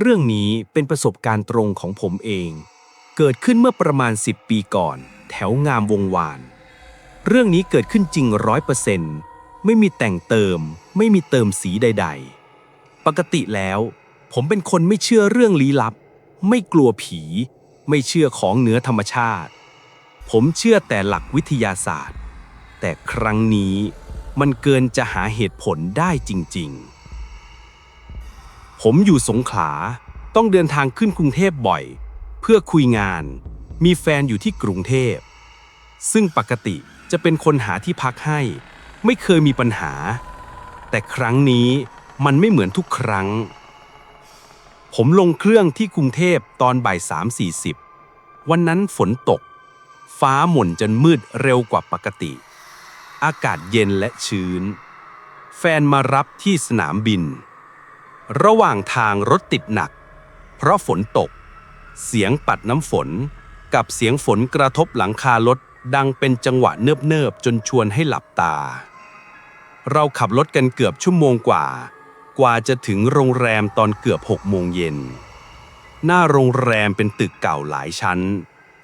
เรื่องนี้เป็นประสบการณ์ตรงของผมเอง เกิดขึ้นเมื่อประมาณ 10 ปีก่อน แถวงามวงวาน เรื่องนี้เกิดขึ้นจริงร้อยเปอร์เซ็นต์ไม่มีแต่งเติม ไม่มีเติมสีใด ๆ ปกติแล้ว ผมเป็นคนไม่เชื่อเรื่องลี้ลับ ไม่กลัวผี ไม่เชื่อของเหนือธรรมชาติ ผมเชื่อแต่หลักวิทยาศาสตร์ แต่ครั้งนี้มันเกินจะหาเหตุผลได้จริง ๆ ผมอยู่สงขลา ต้องเดินทางขึ้นกรุงเทพบ่อย เพื่อคุยงาน มีแฟนอยู่ที่กรุงเทพ ซึ่งปกติจะเป็นคนหาที่พักให้ ไม่เคยมีปัญหา แต่ครั้งนี้มันไม่เหมือนทุกครั้ง ผมลงเครื่องที่กรุงเทพตอนบ่ายสามสี่สิบวันนั้นฝนตก ฟ้าหม่นจนมืดเร็วกว่าปกติ อากาศเย็นและชื้น แฟนมารับที่สนามบิน ระหว่างทางรถติดหนัก เพราะฝนตก เสียงปัดน้ำฝน กับเสียงฝนกระทบหลังคารถดังเป็นจังหวะเนิบๆจนชวนให้หลับตา เราขับรถกันเกือบชั่วโมงกว่า กว่าจะถึงโรงแรมตอนเกือบหกโมงเย็น หน้าโรงแรมเป็นตึกเก่าหลายชั้น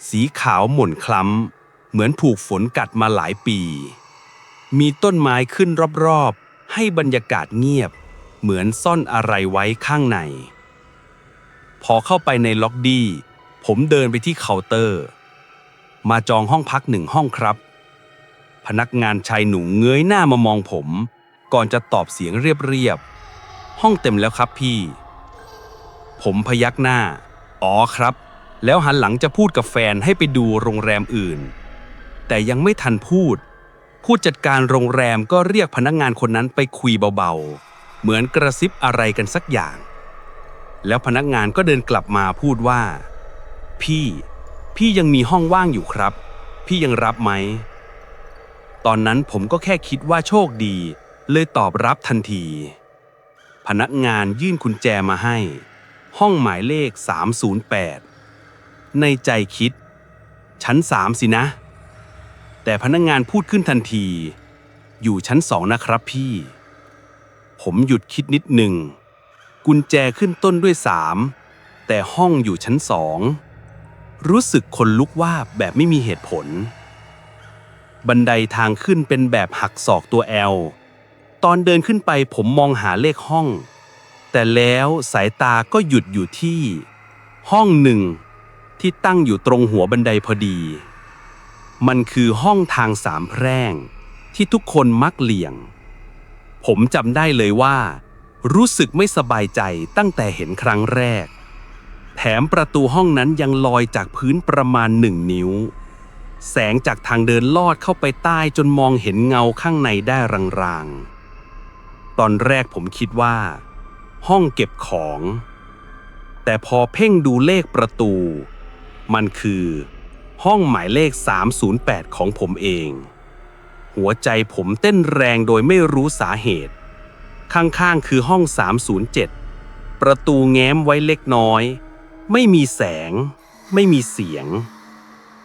สีขาวหม่นคล้ำ เหมือนถูกฝนกัดมาหลายปี มีต้นไม้ขึ้นรอบๆ ให้บรรยากาศเงียบ เหมือนซ่อนอะไรไว้ข้างใน พอเข้าไปในล็อบบี้ ผมเดินไปที่เคาน์เตอร์ มาจองห้องพักหนึ่งห้องครับ พนักงานชายหนุ่มเงยหน้ามามองผม ก่อนจะตอบเสียงเรียบๆ ห้องเต็มแล้วครับพี่ ผมพยักหน้า อ๋อครับ แล้วหันหลังจะพูดกับแฟนให้ไปดูโรงแรมอื่น แต่ยังไม่ทันพูด ผู้จัดการโรงแรมก็เรียกพนักงานคนนั้นไปคุยเบาๆ เหมือนกระซิบอะไรกันสักอย่าง แล้วพนักงานก็เดินกลับมาพูดว่า พี่ พี่ยังมีห้องว่างอยู่ครับ พี่ยังรับไหม ตอนนั้นผมก็แค่คิดว่าโชคดี เลยตอบรับทันที พนักงานยื่นกุญแจมาให้ ห้องหมายเลข 308 ในใจคิด ชั้นสามสินะ แต่พนักงานพูดขึ้นทันที อยู่ชั้นสองนะครับพี่ ผมหยุดคิดนิดหนึ่ง กุญแจขึ้นต้นด้วยสามแต่ห้องอยู่ชั้นสอง รู้สึกคนลุกว่าแบบไม่มีเหตุผล บันไดทางขึ้นเป็นแบบหักศอกตัวแอล ตอนเดินขึ้นไปผมมองหาเลขห้อง แต่แล้วสายตาก็หยุดอยู่ที่ ห้องหนึ่งที่ตั้งอยู่ตรงหัวบันไดพอดี มันคือห้องทางสามแพร่ง ที่ทุกคนมักเลี่ยง ผมจำได้เลยว่า รู้สึกไม่สบายใจตั้งแต่เห็นครั้งแรก แถมประตูห้องนั้นยังลอยจากพื้นประมาณหนึ่งนิ้ว แสงจากทางเดินลอดเข้าไปใต้จนมองเห็นเงาข้างในได้รางๆ ตอนแรกผมคิดว่า ห้องเก็บของ แต่พอเพ่งดูเลขประตู มันคือ ห้องหมายเลข 308 ของผมเอง หัวใจผมเต้นแรงโดยไม่รู้สาเหตุ ข้างๆคือห้อง 307 ประตูแง้มไว้เล็กน้อย ไม่มีแสง ไม่มีเสียง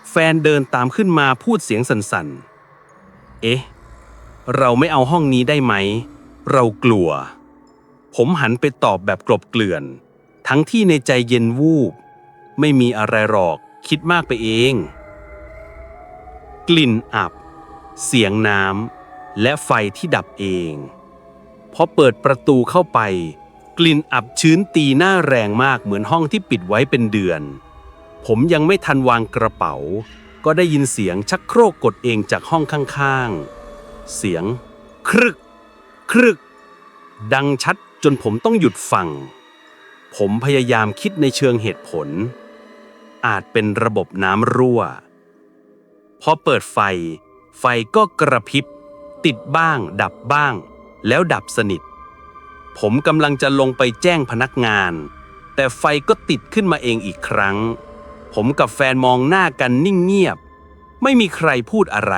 แฟนเดินตามขึ้นมาพูดเสียงสั่นๆ เอ๊ะ เราไม่เอาห้องนี้ได้ไหม เรากลัว ผมหันไปตอบแบบกลบเกลื่อน ทั้งที่ในใจเย็นวูบ ไม่มีอะไรหรอก คิดมากไปเอง กลิ่นอับ เสียงน้ำและไฟที่ดับเองพอเปิดประตูเข้าไป กลิ่นอับชื้นตีหน้าแรงมากเหมือนห้องที่ปิดไว้เป็นเดือน ผมยังไม่ทันวางกระเป๋า ก็ได้ยินเสียงชักโครกกดเองจากห้องข้างๆ เสียง ครึก ครึก ดังชัดจนผมต้องหยุดฟัง ผมพยายามคิดในเชิงเหตุผล อาจเป็นระบบน้ำรั่ว พอเปิดไฟ ไฟก็กระพริบ ติดบ้าง ดับบ้าง แล้วดับสนิท ผมกำลังจะลงไปแจ้งพนักงาน แต่ไฟก็ติดขึ้นมาเองอีกครั้ง ผมกับแฟนมองหน้ากันนิ่งเงียบ ไม่มีใครพูดอะไร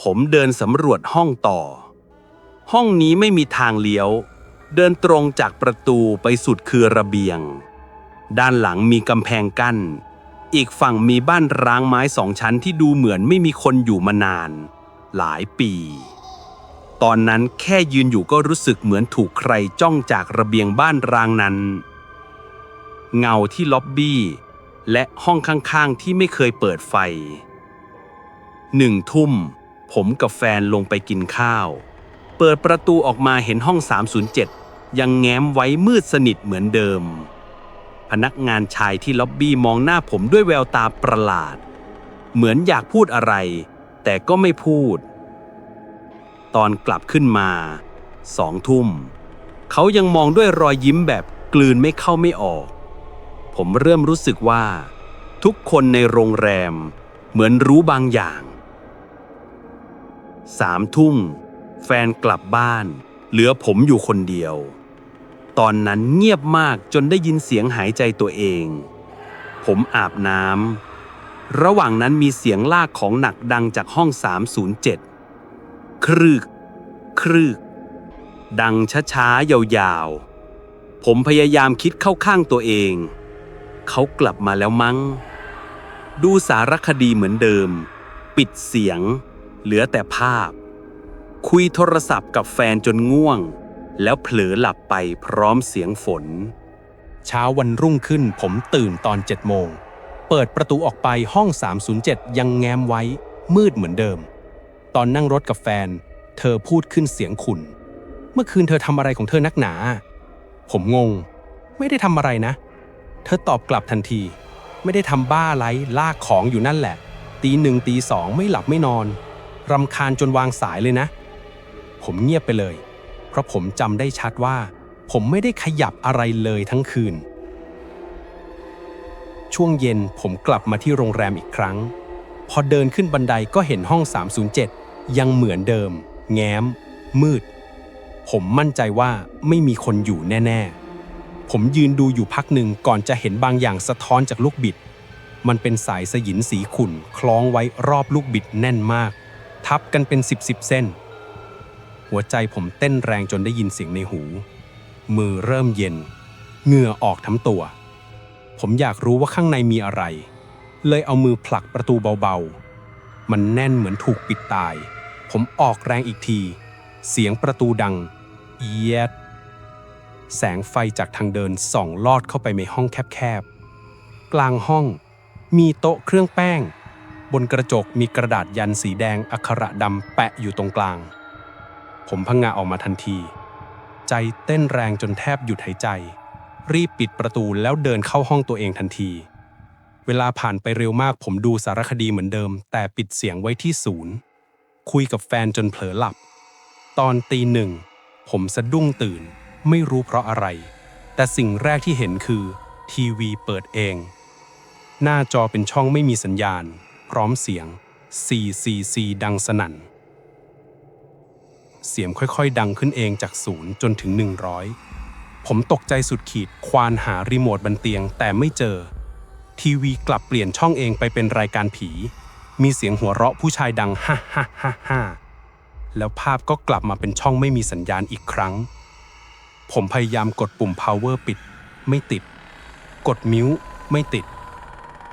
ผมเดินสำรวจห้องต่อ ห้องนี้ไม่มีทางเลี้ยว เดินตรงจากประตูไปสุดคือระเบียง ด้านหลังมีกำแพงกั้น อีกฝั่งมีบ้านร้างไม้สองชั้นที่ดูเหมือนไม่มีคนอยู่มานาน หลายปี ตอนนั้นแค่ยืนอยู่ก็รู้สึกเหมือนถูกใครจ้องจากระเบียงบ้านร้างนั้น เงาที่ล็อบบี้ และห้องข้างๆที่ไม่เคยเปิดไฟหนึ่งทุ่ม ผมกับแฟนลงไปกินข้าว เปิดประตูออกมาเห็นห้อง 307 ยังแง้มไว้มืดสนิทเหมือนเดิม พนักงานชายที่ล็อบบี้มองหน้าผมด้วยแววตาประหลาด เหมือนอยากพูดอะไร แต่ก็ไม่พูด ตอนกลับขึ้นมาสองทุ่ม เขายังมองด้วยรอยยิ้มแบบกลืนไม่เข้าไม่ออก ผมเริ่มรู้สึกว่า ทุกคนในโรงแรม เหมือนรู้บางอย่างสามทุ่ม แฟนกลับบ้าน เหลือผมอยู่คนเดียว ตอนนั้นเงียบมากจนได้ยินเสียงหายใจตัวเอง ผมอาบน้ำ ระหว่างนั้นมีเสียงลากของหนักดังจากห้อง 307 ครึก ครึก ดังช้าๆ ยาวๆ ผมพยายามคิดเข้าข้างตัวเอง เขากลับมาแล้วมั้ง ดูสารคดีเหมือนเดิม ปิดเสียง เหลือแต่ภาพ คุยโทรศัพท์กับแฟนจนง่วง แล้วเผลอหลับไปพร้อมเสียงฝน เช้าวันรุ่งขึ้นผมตื่นตอน7โมง เปิดประตูออกไปห้อง 307 ยังแง้มไว้ มืดเหมือนเดิม ตอนนั่งรถกับแฟน เธอพูดขึ้นเสียงขุน เมื่อคืนเธอทำอะไรของเธอนักหนา ผมงง ไม่ได้ทำอะไรนะ เธอตอบกลับทันที ไม่ได้ทำบ้าไรลากของอยู่นั่นแหละ ตีหนึ่งตีสองไม่หลับไม่นอนรำคาญจนวางสายเลยนะ ผมเงียบไปเลย เพราะผมจำได้ชัดว่า ผมไม่ได้ขยับอะไรเลยทั้งคืน ช่วงเย็นผมกลับมาที่โรงแรมอีกครั้ง พอเดินขึ้นบันไดก็เห็นห้อง 307 ยังเหมือนเดิม แง้ม มืด ผมมั่นใจว่าไม่มีคนอยู่แน่ ๆ ผมยืนดูอยู่พักหนึ่งก่อนจะเห็นบางอย่างสะท้อนจากลูกบิด มันเป็นสายสยินสีขุ่นคล้องไว้รอบลูกบิดแน่นมาก ทับกันเป็นสิบสิบเส้น หัวใจผมเต้นแรงจนได้ยินเสียงในหู มือเริ่มเย็น เหงื่อออกทั้งตัว ผมอยากรู้ว่าข้างในมีอะไร เลยเอามือผลักประตูเบาๆ มันแน่นเหมือนถูกปิดตาย ผมออกแรงอีกที เสียงประตูดัง เอียด แสงไฟจากทางเดินส่องลอดเข้าไปในห้องแคบๆ กลางห้องมีโต๊ะเครื่องแป้ง บนกระจกมีกระดาษยันสีแดงอักขระดำแปะอยู่ตรงกลาง ผมพังงาออกมาทันที ใจเต้นแรงจนแทบหยุดหายใจ รีบปิดประตูแล้วเดินเข้าห้องตัวเองทันที เวลาผ่านไปเร็วมากผมดูสารคดีเหมือนเดิม แต่ปิดเสียงไว้ที่ศูนย์ คุยกับแฟนจนเผลอหลับ ตอนตีหนึ่ง ผมสะดุ้งตื่น ไม่รู้เพราะอะไร แต่สิ่งแรกที่เห็นคือ ทีวีเปิดเอง หน้าจอเป็นช่องไม่มีสัญญาณ พร้อมเสียง CCC ดังสนั่น เสียงค่อยๆ ดังขึ้นเองจากศูนย์จนถึง 100 ผมตกใจสุดขีดควานหารีโมทบนเตียงแต่ไม่เจอ ทีวีกลับเปลี่ยนช่องเองไปเป็นรายการผี มีเสียงหัวเราะผู้ชายดังฮ่าฮ่าฮ่าฮ่าแล้วภาพก็กลับมาเป็นช่องไม่มีสัญญาณอีกครั้ง ผมพยายามกดปุ่ม power ปิด ไม่ติด กดมิวไม่ติด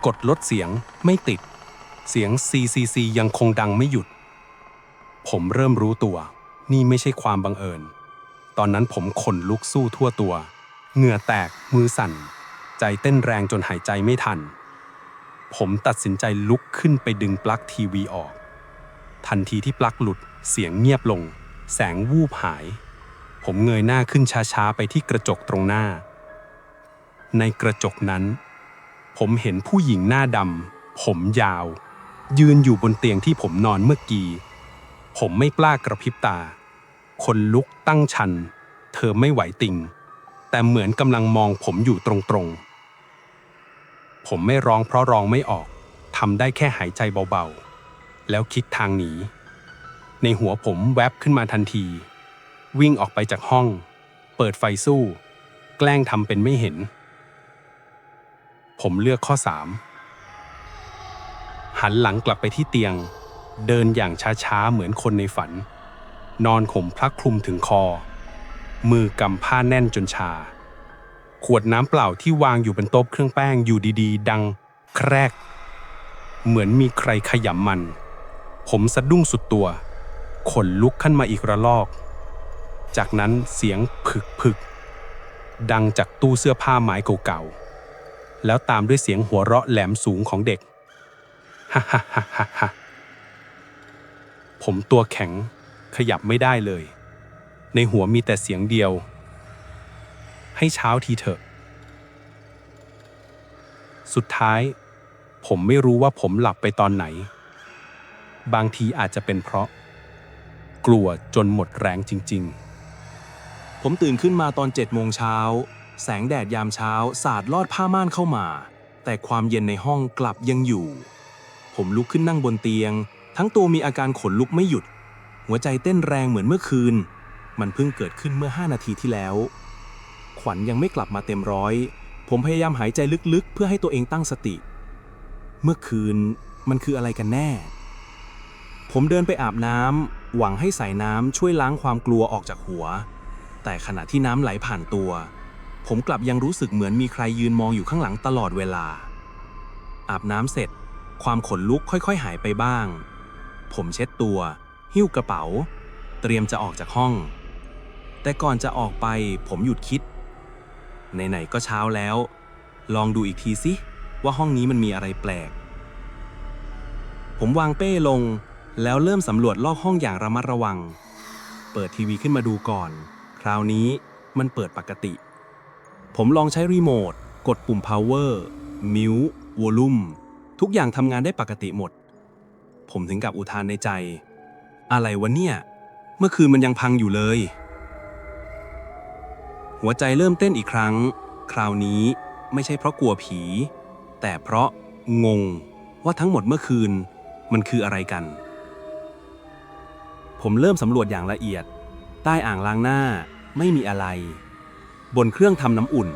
กดลดเสียงไม่ติด เสียง CCC ยังคงดังไม่หยุด ผมเริ่มรู้ตัว นี่ไม่ใช่ความบังเอิญ ตอนนั้นผมขนลุกสู้ทั่วตัว เหงื่อแตก มือสั่น ใจเต้นแรงจนหายใจไม่ทัน ผมตัดสินใจลุกขึ้นไปดึงปลั๊กทีวีออก ทันทีที่ปลั๊กหลุด เสียงเงียบลง แสงวูบหาย ผมเงยหน้าขึ้นช้าๆไปที่กระจกตรงหน้า ในกระจกนั้น ผมเห็นผู้หญิงหน้าดำผมยาว ยืนอยู่บนเตียงที่ผมนอนเมื่อกี้ผมไม่กล้ากระพริบตา คนลุกตั้งชัน เธอไม่ไหวติง แต่เหมือนกำลังมองผมอยู่ตรงๆ ผมไม่ร้องเพราะร้องไม่ออกทำได้แค่หายใจเบาๆ แล้วคิดทางหนี ในหัวผมแวบขึ้นมาทันที วิ่งออกไปจากห้อง เปิดไฟสู้ แกล้งทำเป็นไม่เห็น ผมเลือกข้อ3หันหลังกลับไปที่เตียง เดินอย่างช้าๆ เหมือนคนในฝัน นอนข่มพลักคลุมถึงคอ มือกำผ้าแน่นจนชา ขวดน้ำเปล่าที่วางอยู่บนโต๊ะเครื่องแป้งอยู่ดีๆ ดังแครก เหมือนมีใครขยำมัน ผมสะดุ้งสุดตัว ขนลุกขึ้นมาอีกระลอก จากนั้นเสียงผึกผึกดังจากตู้เสื้อผ้าไม้เก่าๆ แล้วตามด้วยเสียงหัวเราะแหลมสูงของเด็ก ฮ่าฮ่าฮ่าฮ่าผมตัวแข็ง ขยับไม่ได้เลย ในหัวมีแต่เสียงเดียว ให้เช้าทีเถอะ สุดท้าย ผมไม่รู้ว่าผมหลับไปตอนไหน บางทีอาจจะเป็นเพราะ กลัวจนหมดแรงจริง ๆ ผมตื่นขึ้นมาตอนเจ็ดโมงเช้า แสงแดดยามเช้า สาดลอดผ้าม่านเข้ามา แต่ความเย็นในห้องกลับยังอยู่ ผมลุกขึ้นนั่งบนเตียง ทั้งตัวมีอาการขนลุกไม่หยุด หัวใจเต้นแรงเหมือนเมื่อคืน มันเพิ่งเกิดขึ้นเมื่อ 5 นาทีที่แล้ว ขวัญยังไม่กลับมาเต็มร้อย ผมพยายามหายใจลึกๆ เพื่อให้ตัวเองตั้งสติ เมื่อคืนมันคืออะไรกันแน่ ผมเดินไปอาบน้ำหวังให้สายน้ำช่วยล้างความกลัวออกจากหัว แต่ขณะที่น้ำไหลผ่านตัว ผมกลับยังรู้สึกเหมือนมีใครยืนมองอยู่ข้างหลังตลอดเวลา อาบน้ำเสร็จ ความขนลุกค่อยๆ หายไปบ้าง ผมเช็ดตัว หิ้วกระเป๋า เตรียมจะออกจากห้อง แต่ก่อนจะออกไปผมหยุดคิดไหนๆก็เช้าแล้ว ลองดูอีกทีสิว่าห้องนี้มันมีอะไรแปลก ผมวางเป้ลง แล้วเริ่มสำรวจลอกห้องอย่างระมัดระวัง เปิดทีวีขึ้นมาดูก่อน คราวนี้มันเปิดปกติ ผมลองใช้รีโมทกดปุ่ม power mute volume ทุกอย่างทำงานได้ปกติหมด ผมถึงกับอุทานในใจ อะไรวะเนี่ย เมื่อคืนมันยังพังอยู่เลย หัวใจเริ่มเต้นอีกครั้ง คราวนี้ไม่ใช่เพราะกลัวผี แต่เพราะงงว่าทั้งหมดเมื่อคืนมันคืออะไรกัน ผมเริ่มสำรวจอย่างละเอียด ใต้อ่างล้างหน้าไม่มีอะไร บนเครื่องทำน้ำอุ่น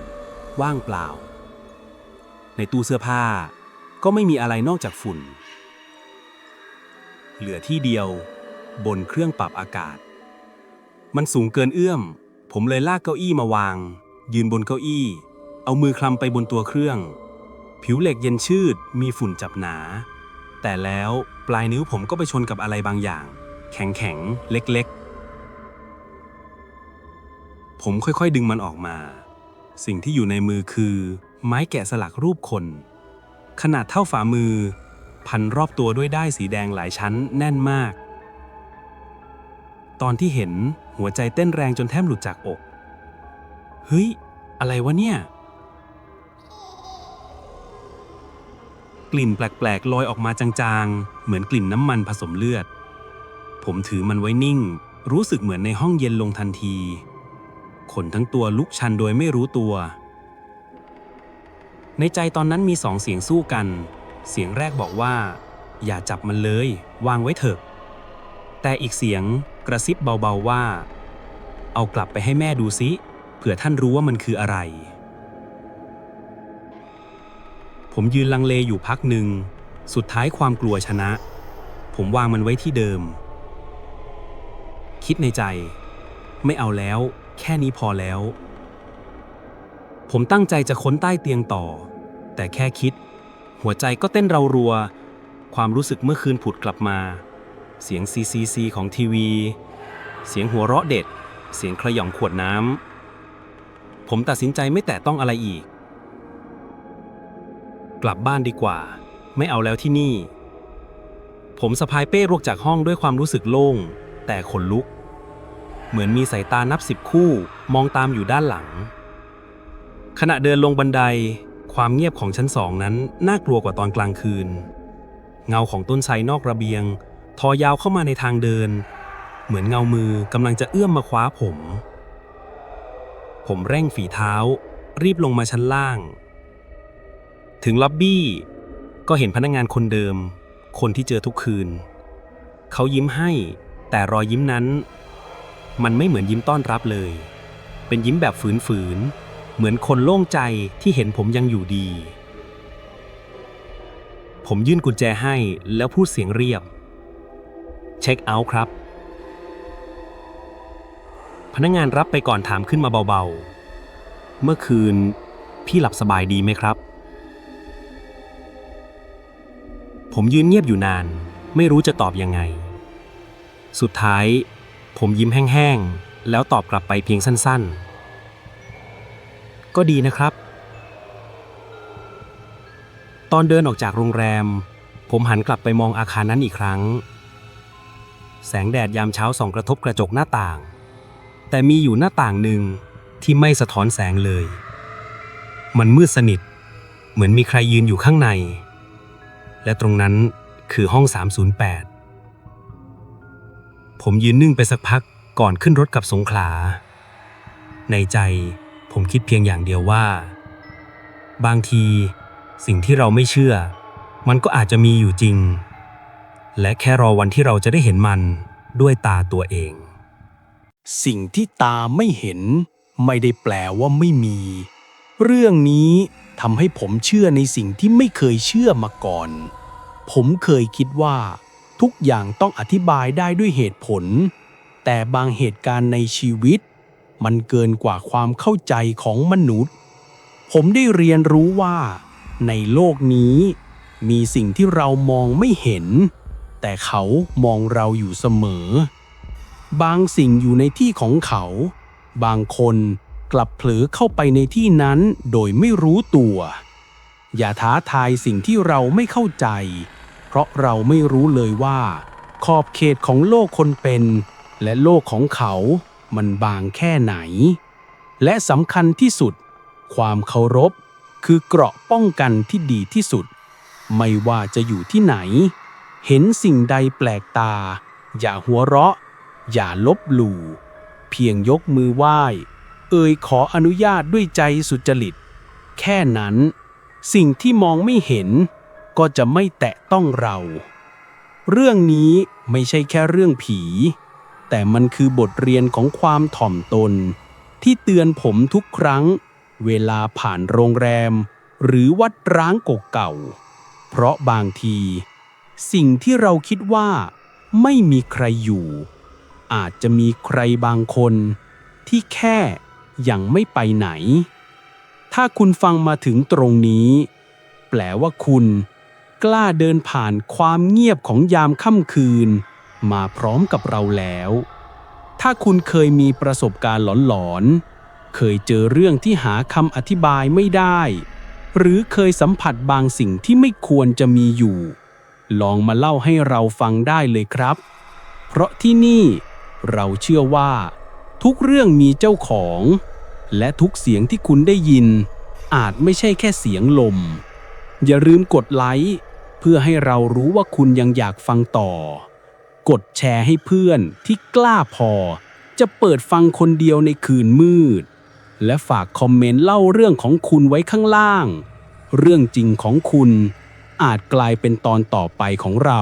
ว่างเปล่า ในตู้เสื้อผ้าก็ไม่มีอะไรนอกจากฝุ่น เหลือที่เดียว บนเครื่องปรับอากาศ มันสูงเกินเอื้อม ผมเลยลากเก้าอี้มาวาง ยืนบนเก้าอี้ เอามือคลำไปบนตัวเครื่อง ผิวเหล็กเย็นชืด มีฝุ่นจับหนา แต่แล้วปลายนิ้วผมก็ไปชนกับอะไรบางอย่าง แข็งๆเล็กๆ ผมค่อยๆ ดึงมันออกมา สิ่งที่อยู่ในมือคือ ไม้แกะสลักรูปคน ขนาดเท่าฝ่ามือ พันรอบตัวด้วยด้ายสีแดงหลายชั้นแน่นมาก ตอนที่เห็นหัวใจเต้นแรงจนแทบหลุดจากอก เฮ้ย อะไรวะเนี่ย กลิ่นแปลกๆลอยออกมาจางๆ เหมือนกลิ่นน้ำมันผสมเลือด ผมถือมันไว้นิ่ง รู้สึกเหมือนในห้องเย็นลงทันที ขนทั้งตัวลุกชันโดยไม่รู้ตัว ในใจตอนนั้นมีสองเสียงสู้กัน เสียงแรกบอกว่า อย่าจับมันเลย วางไว้เถอะ แต่อีกเสียง กระซิบเบาๆว่า เอากลับไปให้แม่ดูซิเผื่อท่านรู้ว่ามันคืออะไร ผมยืนลังเลอยู่พักหนึ่ง สุดท้ายความกลัวชนะ ผมวางมันไว้ที่เดิม คิดในใจ ไม่เอาแล้ว แค่นี้พอแล้ว ผมตั้งใจจะค้นใต้เตียงต่อ แต่แค่คิด หัวใจก็เต้นเรารัว ความรู้สึกเมื่อคืนผุดกลับมา เสียงซีซีซีของทีวี เสียงหัวเราะเด็ด เสียงขย่องขวดน้ำ ผมตัดสินใจไม่แตะต้องอะไรอีก กลับบ้านดีกว่า ไม่เอาแล้วที่นี่ ผมสะพายเป้รวกจากห้องด้วยความรู้สึกโล่ง แต่ขนลุก เหมือนมีสายตานับสิบคู่มองตามอยู่ด้านหลัง ขณะเดินลงบันไดความเงียบของชั้นสองนั้นน่ากลัวกว่าตอนกลางคืน เงาของต้นไทรนอกระเบียง ทอยาวเข้ามาในทางเดิน เหมือนเงามือกำลังจะเอื้อมมาคว้าผม ผมเร่งฝีเท้า รีบลงมาชั้นล่าง ถึงล็อบบี้ ก็เห็นพนักงานคนเดิม คนที่เจอทุกคืน เขายิ้มให้ แต่รอยยิ้มนั้น มันไม่เหมือนยิ้มต้อนรับเลย เป็นยิ้มแบบฝืนๆ เหมือนคนโล่งใจที่เห็นผมยังอยู่ดี ผมยื่นกุญแจให้แล้วพูดเสียงเรียบ เช็คเอาท์ครับ พนักงานรับไปก่อนถามขึ้นมาเบาๆ เมื่อคืนพี่หลับสบายดีไหมครับ ผมยืนเงียบอยู่นาน ไม่รู้จะตอบยังไง สุดท้าย ผมยิ้มแห้งๆ แล้วตอบกลับไปเพียงสั้นๆ ก็ดีนะครับ ตอนเดินออกจากโรงแรม ผมหันกลับไปมองอาคารนั้นอีกครั้ง แสงแดดยามเช้าส่องกระทบกระจกหน้าต่าง แต่มีอยู่หน้าต่างหนึ่งที่ไม่สะท้อนแสงเลย มันมืดสนิท เหมือนมีใครยืนอยู่ข้างใน และตรงนั้นคือห้อง 308 ผมยืนนิ่งไปสักพักก่อนขึ้นรถกับสงขลา ในใจผมคิดเพียงอย่างเดียวว่า บางทีสิ่งที่เราไม่เชื่อ มันก็อาจจะมีอยู่จริง และแค่รอวันที่เราจะได้เห็นมันด้วยตาตัวเอง สิ่งที่ตาไม่เห็น ไม่ได้แปลว่าไม่มี เรื่องนี้ทำให้ผมเชื่อในสิ่งที่ไม่เคยเชื่อมาก่อน ผมเคยคิดว่า ทุกอย่างต้องอธิบายได้ด้วยเหตุผล แต่บางเหตุการณ์ในชีวิต มันเกินกว่าความเข้าใจของมนุษย์ ผมได้เรียนรู้ว่า ในโลกนี้ มีสิ่งที่เรามองไม่เห็น แต่เขามองเราอยู่เสมอ บางสิ่งอยู่ในที่ของเขา บางคนกลับเผลอเข้าไปในที่นั้นโดยไม่รู้ตัว อย่าท้าทายสิ่งที่เราไม่เข้าใจ เพราะเราไม่รู้เลยว่า ขอบเขตของโลกคนเป็น และโลกของเขามันบางแค่ไหน และสำคัญที่สุด ความเคารพคือเกราะป้องกันที่ดีที่สุด ไม่ว่าจะอยู่ที่ไหน เห็นสิ่งใดแปลกตา อย่าหัวเราะ อย่าลบหลู่ เพียงยกมือไหว้ เอ่ยขออนุญาตด้วยใจสุจริต แค่นั้น สิ่งที่มองไม่เห็น ก็จะไม่แตะต้องเรา เรื่องนี้ไม่ใช่แค่เรื่องผี แต่มันคือบทเรียนของความถ่อมตน ที่เตือนผมทุกครั้ง เวลาผ่านโรงแรม หรือวัดร้างกเก่า เพราะบางที สิ่งที่เราคิดว่าไม่มีใครอยู่ อาจจะมีใครบางคนที่แค่ยังไม่ไปไหน ถ้าคุณฟังมาถึงตรงนี้ แปลว่าคุณกล้าเดินผ่านความเงียบของยามค่ำคืน มาพร้อมกับเราแล้ว ถ้าคุณเคยมีประสบการณ์หลอนๆ เคยเจอเรื่องที่หาคำอธิบายไม่ได้ หรือเคยสัมผัสบางสิ่งที่ไม่ควรจะมีอยู่ ลองมาเล่าให้เราฟังได้เลยครับ เพราะที่นี่เราเชื่อว่า ทุกเรื่องมีเจ้าของ และทุกเสียงที่คุณได้ยิน อาจไม่ใช่แค่เสียงลม อย่าลืมกดไลค์เพื่อให้เรารู้ว่าคุณยังอยากฟังต่อ กดแชร์ให้เพื่อนที่กล้าพอ จะเปิดฟังคนเดียวในคืนมืด และฝากคอมเมนต์เล่าเรื่องของคุณไว้ข้างล่าง เรื่องจริงของคุณ อาจกลายเป็นตอนต่อไปของเรา